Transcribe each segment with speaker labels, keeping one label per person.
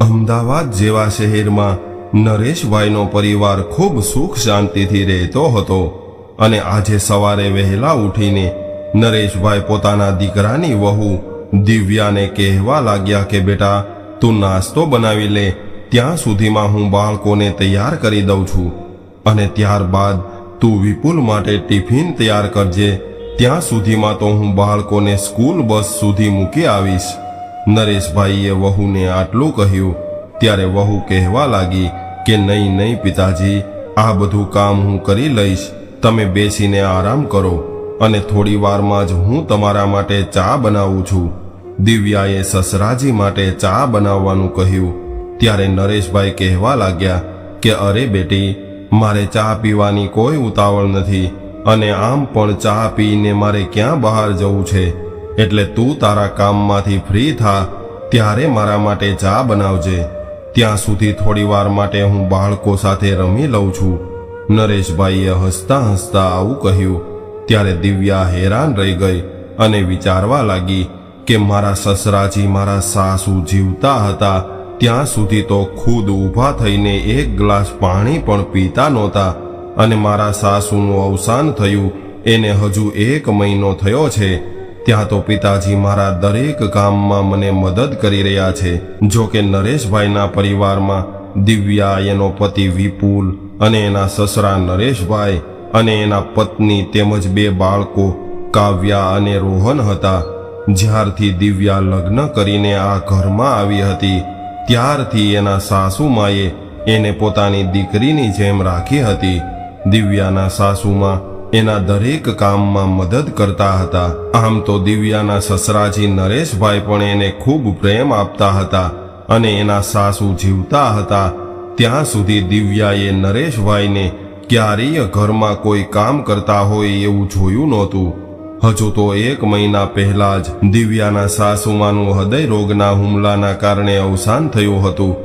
Speaker 1: અમદાવાદ જેવા શહેરમાં નરેશભાઈનો પરિવાર ખૂબ સુખ શાંતિથી રહેતો હતો અને આજે સવારે વહેલા ઉઠીને નરેશભાઈ પોતાના દીકરાની વહુ દિવ્યાને કહેવા લાગ્યા કે, બેટા, તું નાસ્તો બનાવી લે, ત્યાં સુધીમાં હું બાળકોને તૈયાર કરી દઉં છું અને ત્યારબાદ તું વિપુલ માટે ટિફિન તૈયાર કરજે, ત્યાં સુધીમાં તો હું બાળકોને સ્કૂલ બસ સુધી મૂકી આવીશ. નરેશભાઈએ વહુને આટલું કહ્યું, ત્યારે વહુ કહેવા લાગી કે નહીં નહીં પિતાજી, આ બધું કામ હું કરી લઈશ, તમે બેસીને આરામ કરો અને થોડી વારમાં જ હું તમારા માટે ચા બનાવું છું. દિવ્યાએ સસરાજી માટે ચા બનાવવાનું કહ્યું, ત્યારે નરેશભાઈ કહેવા લાગ્યા કે અરે બેટી, મારે ચા પીવાની કોઈ ઉતાવળ નથી અને આમ પણ ચા પીને મારે ક્યાં બહાર જવું છે? એટલે તું તારા કામમાંથી ફ્રી થા, ત્યારે મારા માટે ચા બનાવજે. ત્યાં સુધી થોડી વાર માટે હું બાળકો સાથે રમી લઉં છું. નરેશભાઈએ હસતા હસતા આવું કહ્યું. ત્યારે દિવ્યા હેરાન રહી ગઈ અને વિચારવા લાગી કે મારા સસરાજી મારા સાસુ જીવતા હતા, ત્યાં સુધી તો ખુદ ઊભા થઈને એક ગ્લાસ પાણી પણ પીતા નહોતા અને મારા સાસુનું અવસાન થયું. એને હજુ એક મહિનો થયો છે ત્યાં તો પિતાજી મારા દરેક કામમાં મને મદદ કરી રહ્યા છે. જો કે નરેશભાઈના પરિવારમાં દિવ્યા, એનો પતિ વિપુલ અને એના સસરા નરેશભાઈ અને એના પત્ની તેમજ બે બાળકો કાવ્યા અને રોહન હતા. જ્યારથી દિવ્યા લગ્ન કરીને આ ઘરમાં આવી હતી, ત્યારથી એના સાસુમાએ એને પોતાની દીકરીની જેમ રાખી હતી. દિવ્યાના સાસુમાં એના દરેક કામમાં મદદ કરતા હતા. આમ તો દિવ્યાના સસરાજી નરેશભાઈ પણ એને ખૂબ પ્રેમ આપતા હતા અને એના સાસુ જીવતા હતા. ત્યાં સુધી દિવ્યાએ નરેશભાઈને ક્યારેય ઘરમાં કોઈ કામ કરતા હોય એવું જોયું નહોતું. હજુ તો એક મહિના પહેલા જ દિવ્યાના સાસુમાનું હૃદય રોગના હુમલાના કારણે અવસાન થયું હતું.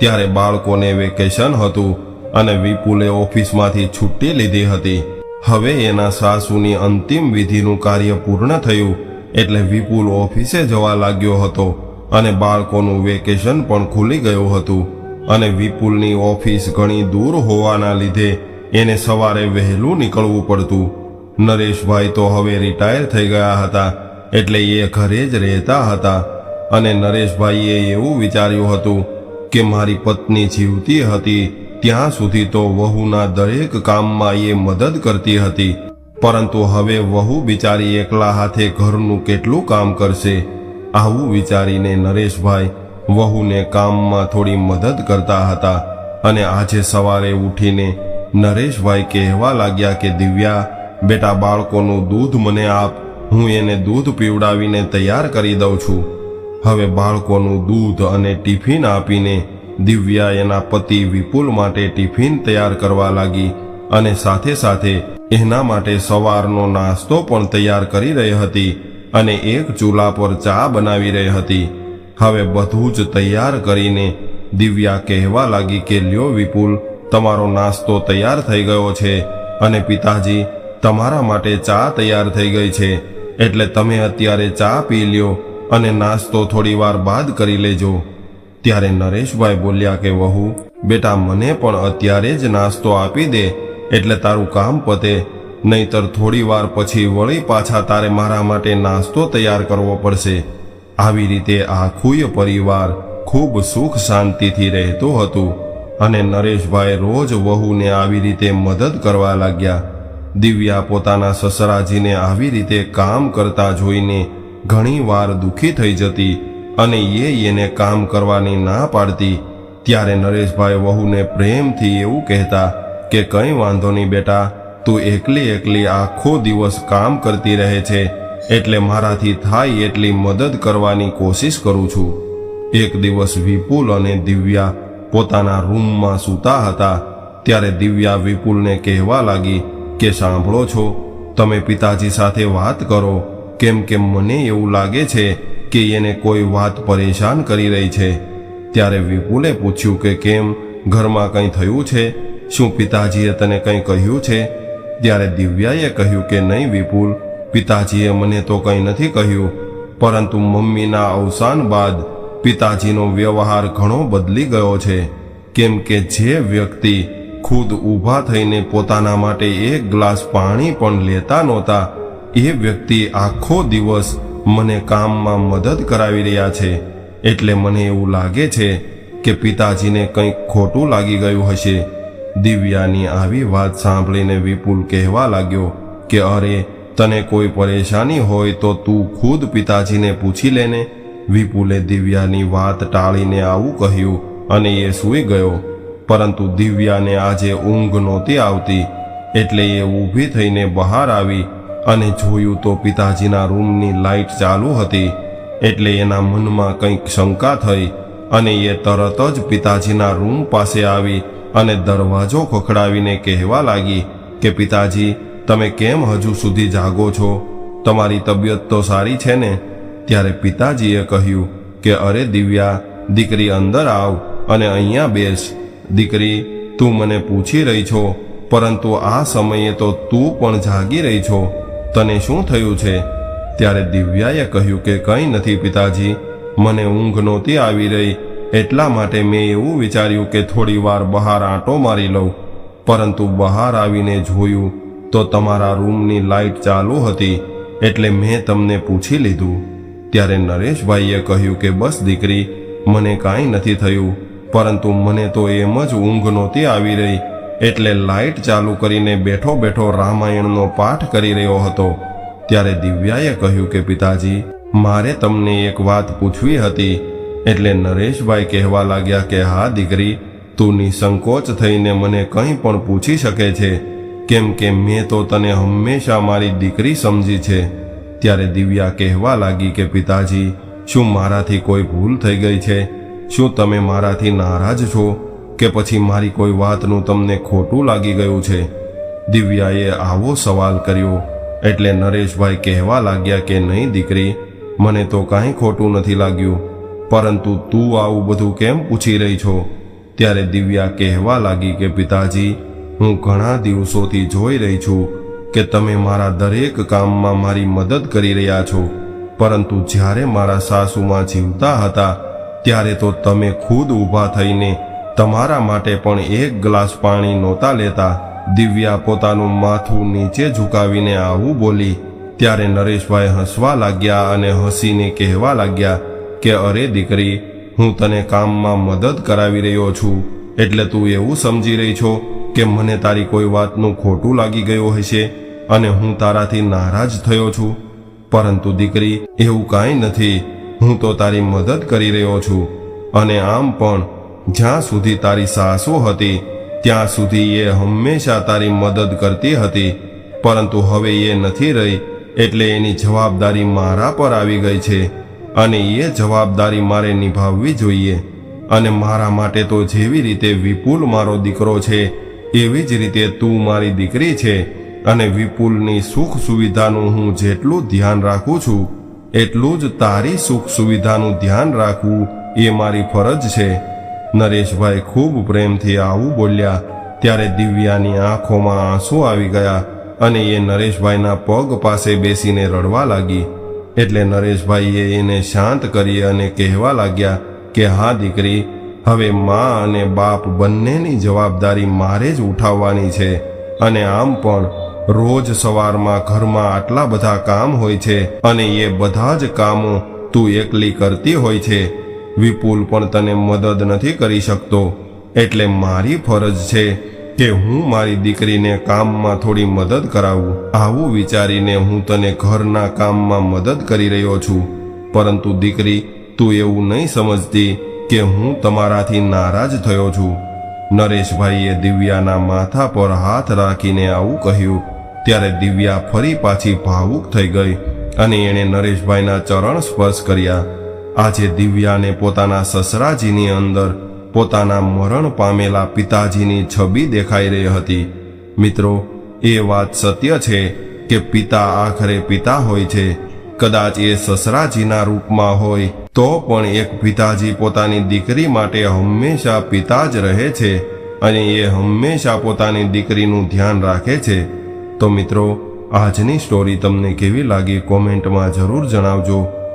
Speaker 1: ત્યારે બાળકોને વેકેશન હતું અને વિપુલે ઓફિસમાંથી છુટ્ટી લીધી હતી. હવે એના સાસુની અંતિમ વિધિનું કાર્ય પૂર્ણ થયું એટલે વિપુલ ઓફિસે જવા લાગ્યો હતો અને બાળકોનું વેકેશન પણ ખુલી ગયું હતું અને વિપુલની ઓફિસ ઘણી દૂર હોવાના લીધે એને સવારે વહેલું નીકળવું પડતું. નરેશભાઈ તો હવે રિટાયર થઈ ગયા હતા એટલે એ ઘરે જ રહેતા હતા અને નરેશભાઈએ એવું વિચાર્યું હતું કે મારી પત્ની જીવતી હતી ત્યાં સુધી તો વહુના દરેક કામમાં એ મદદ કરતી હતી. પરંતુ હવે વહુ બિચારી એકલા હાથે ઘરનું કેટલું કામ કરશે? આવું વિચારીને નરેશભાઈ વહુને કામમાં થોડી મદદ કરતા હતા અને આજે સવારે ઉઠીને નરેશભાઈ કહેવા લાગ્યા કે, દિવ્યા, બેટા બાળકોનું દૂધ મને આપ. હું એને દૂધ પીવડાવીને તૈયાર કરી દઉં છું. હવે બાળકોનું દૂધ અને ટિફિન આપીને દિવ્યા એના પતિ વિપુલ માટે ટિફિન તૈયાર કરવા લાગી અને સાથે સાથે એના માટે સવારનો નાસ્તો પણ તૈયાર કરી રહી હતી અને એક ચૂલા પર ચા બનાવી રહી હતી. હવે બધું જ તૈયાર કરીને દિવ્યા કહેવા લાગી કે, લ્યો વિપુલ, તમારો નાસ્તો તૈયાર થઈ ગયો છે અને પિતાજી, તમારા માટે ચા તૈયાર થઈ ગઈ છે. એટલે તમે અત્યારે ચા પી લ્યો અને નાસ્તો થોડી વાર બાદ કરી લેજો. ત્યારે નરેશભાઈ બોલ્યા કે, વહુ, બેટા, મને પણ અત્યારે જ નાસ્તો આપી દે, એટલે તારું કામ પતે. નહીતર થોડી વાર પછી વળી પાછા તારે મારા માટે નાસ્તો તૈયાર કરવો પડશે. આવી રીતે આખુય પરિવાર ખૂબ સુખ શાંતિથી રહેતું હતું અને નરેશભાઈ રોજ વહુને આવી રીતે મદદ કરવા લાગ્યા. દિવ્યા પોતાના સસરાજીને આવી રીતે કામ કરતા જોઈને ઘણી વાર દુઃખી થઈ જતી અને એ એને કામ કરવાની ના પાડતી. ત્યારે નરેશભાઈ વહુને પ્રેમથી એવું કહેતા કે, કંઈ વાંધો નહીં બેટા, તું એકલી એકલી આખો દિવસ કામ કરતી રહે છે, એટલે મારાથી થાય એટલી મદદ કરવાની કોશિશ કરું છું. એક દિવસ વિપુલ અને દિવ્યા પોતાના રૂમમાં સૂતા હતા. ત્યારે દિવ્યા વિપુલને કહેવા લાગી કે, સાંભળો છો, તમે પિતાજી સાથે વાત કરો. કેમ કે મને એવું લાગે છે કે એને કોઈ વાત પરેશાન કરી રહી છે? ત્યારે વિપુલે પૂછ્યું કે કેમ ઘરમાં કંઈ થયું છે? શું પિતાજીએ તને કંઈ કહ્યું છે? ત્યારે દિવ્યાએ કહ્યું કે નહીં વિપુલ, પિતાજીએ મને તો કંઈ નથી કહ્યું, પરંતુ મમ્મીના અવસાન બાદ પિતાજીનો વ્યવહાર ઘણો બદલી ગયો છે. કેમ કે જે વ્યક્તિ ખુદ ઊભા થઈને પોતાના માટે એક ગ્લાસ પાણી પણ લેતા નહોતા, એ વ્યક્તિ આખો દિવસ મને કામમાં મદદ કરાવી રહ્યા છે, એટલે મને એવું લાગે છે કે પિતાજીને કંઈક ખોટું લાગી ગયું હશે. દિવ્યાની આવી વાત સાંભળીને વિપુલ કહેવા લાગ્યો કે, અરે, તને કોઈ પરેશાની હોય તો તું ખુદ પિતાજીને પૂછી લેને વિપુલે દિવ્યાની વાત ટાળીને આવું કહ્યું અને એ સૂઈ ગયો. પરંતુ દિવ્યાને આજે ઊંઘ નહોતી આવતી, એટલે એ ઊભી થઈને બહાર આવી અને જોયું તો પિતાજીના રૂમની લાઇટ ચાલુ હતી, એટલે એના મનમાં કંઈક શંકા થઈ અને એ તરત જ પિતાજીના રૂમ પાસે આવી અને દરવાજો ખખડાવીને કહેવા લાગી કે, પિતાજી, તમે કેમ હજુ સુધી જાગો છો? તમારી તબિયત તો સારી છે ને? ત્યારે પિતાજીએ કહ્યું કે, અરે દિવ્યા, દીકરી અંદર આવ અને અહીંયા બેસ. દીકરી, તું મને પૂછી રહી છો, પરંતુ આ સમયે તો તું પણ જાગી રહી છો. તને શું થયું છે? ત્યારે દિવ્યાએ કહ્યું કે કંઈ નથી પિતાજી, મને ઊંઘ નહોતી આવી રહી, એટલા માટે મેં એવું વિચાર્યું કે થોડી વાર બહાર આંટો મારી લઉં. પરંતુ બહાર આવીને જોયું તો તમારા રૂમની લાઇટ ચાલુ હતી, એટલે મેં તમને પૂછી લીધું. ત્યારે નરેશભાઈએ કહ્યું કે બસ દીકરી, મને કાંઈ નથી થયું, પરંતુ મને તો એમ જ ઊંઘ નહોતી આવી રહી એટલે લાઇટ ચાલુ કરીને બેઠો બેઠો રામાયણનો પાઠ કરી રહ્યો હતો. ત્યારે દિવ્યાએ કહ્યું કે, પિતાજી, મારે તમને એક વાત પૂછવી હતી. એટલે નરેશભાઈ કહેવા લાગ્યા કે, હા, દીકરી, તું નિસંકોચ થઈને મને કંઈ પણ પૂછી શકે છે. કેમ કે મેં તો તને હંમેશા મારી દીકરી સમજી છે. ત્યારે દિવ્યા કહેવા લાગી કે, પિતાજી, શું મારાથી કોઈ ભૂલ થઈ ગઈ છે? શું તમે મારાથી નારાજ છો? કે પછી મારી કોઈ વાતનું તમને ખોટું લાગી ગયું છે? દિવ્યાએ આવો સવાલ કર્યો. એટલે નરેશભાઈ કહેવા લાગ્યા કે નહીં દીકરી, મને તો કાંઈ ખોટું નથી લાગ્યું. પરંતુ તું આવું બધું કેમ પૂછી રહી છો? ત્યારે દિવ્યા કહેવા લાગી કે પિતાજી, હું ઘણા દિવસોથી જોઈ રહી છું કે તમે મારા દરેક કામમાં મારી મદદ કરી રહ્યા છો. પરંતુ જ્યારે મારા સાસુમાં જીવતા હતા, ત્યારે તો તમે ખુદ ઊભા થઈને તમારા માટે પણ એક ગ્લાસ પાણી નહોતા લેતા. દિવ્યા પોતાનું માથું નીચે ઝુકાવીને આવું બોલી, ત્યારે નરેશભાઈ હસવા લાગ્યા અને હસીને કહેવા લાગ્યા કે, અરે દીકરી, હું તને કામમાં મદદ કરાવી રહ્યો છું, એટલે તું એવું સમજી રહી છો કે મને તારી કોઈ વાતનું ખોટું લાગી ગયું હશે અને હું તારાથી નારાજ થયો છું? પરંતુ દીકરી, એવું કાંઈ નથી. હું તો તારી મદદ કરી રહ્યો છું અને આમ પણ જ્યાં સુધી તારી સાસુ હતી, ત્યાં સુધી એ હંમેશા તારી મદદ કરતી હતી. પરંતુ હવે એ નથી રહી, એટલે એની જવાબદારી મારા પર આવી ગઈ છે અને એ જવાબદારી મારે નિભાવવી જોઈએ. અને મારા માટે તો જેવી રીતે વિપુલ મારો દીકરો છે, એવી જ રીતે તું મારી દીકરી છે. અને વિપુલની સુખ સુવિધાનું હું જેટલું ધ્યાન રાખું છું, એટલું જ તારી સુખ સુવિધાનું ધ્યાન રાખવું એ મારી ફરજ છે. નરેશભાઈ ખૂબ પ્રેમથી આવું બોલ્યા, ત્યારે દિવ્યાની આંખોમાં આંસુ આવી ગયા અને એ નરેશભાઈના પગ પાસે બેસીને રડવા લાગી. એટલે નરેશભાઈએ એને શાંત કરી અને કહેવા લાગ્યા કે, હા, દીકરી, હવે મા અને બાપ બંનેની જવાબદારી મારે જ ઉઠાવવાની છે અને આમ પણ રોજ સવારમાં ઘરમાં આટલા બધા કામ હોય છે અને એ બધા જ કામો તું એકલી કરતી હોય છે વિપુલ પણ તને મદદ નથી કરી શકતો. એટલે મારી ફરજ છે કે હું મારી દીકરીને કામમાં થોડી મદદ કરાવું. આવું વિચારીને હું તને ઘરના કામમાં મદદ કરી રહ્યો છું. પરંતુ દીકરી, તું એવું નહીં સમજતી કે હું તમારાથી નારાજ થયો છું. નરેશભાઈએ દિવ્યાના માથા પર હાથ રાખીને આવું કહ્યું. ત્યારે દિવ્યા ફરી પાછી ભાવુક થઈ ગઈ અને એણે નરેશભાઈના ચરણ સ્પર્શ કર્યા. આજે દિવ્યાને પોતાના સસરાજીની અંદર પોતાના મરણ પામેલા પિતાજીની છબી દેખાઈ રહી હતી. મિત્રો, એ વાત સત્ય છે કે પિતા આખરે પિતા હોય છે. કદાચ એ સસરાજીના રૂપમાં હોય, તો પણ એક પિતાજી પોતાની દીકરી માટે હંમેશા પિતા જ રહે છે અને એ હંમેશા પોતાની દીકરીનું ધ્યાન રાખે છે. તો મિત્રો, આજની સ્ટોરી તમને કેવી લાગી કોમેન્ટમાં જરૂર જણાવજો.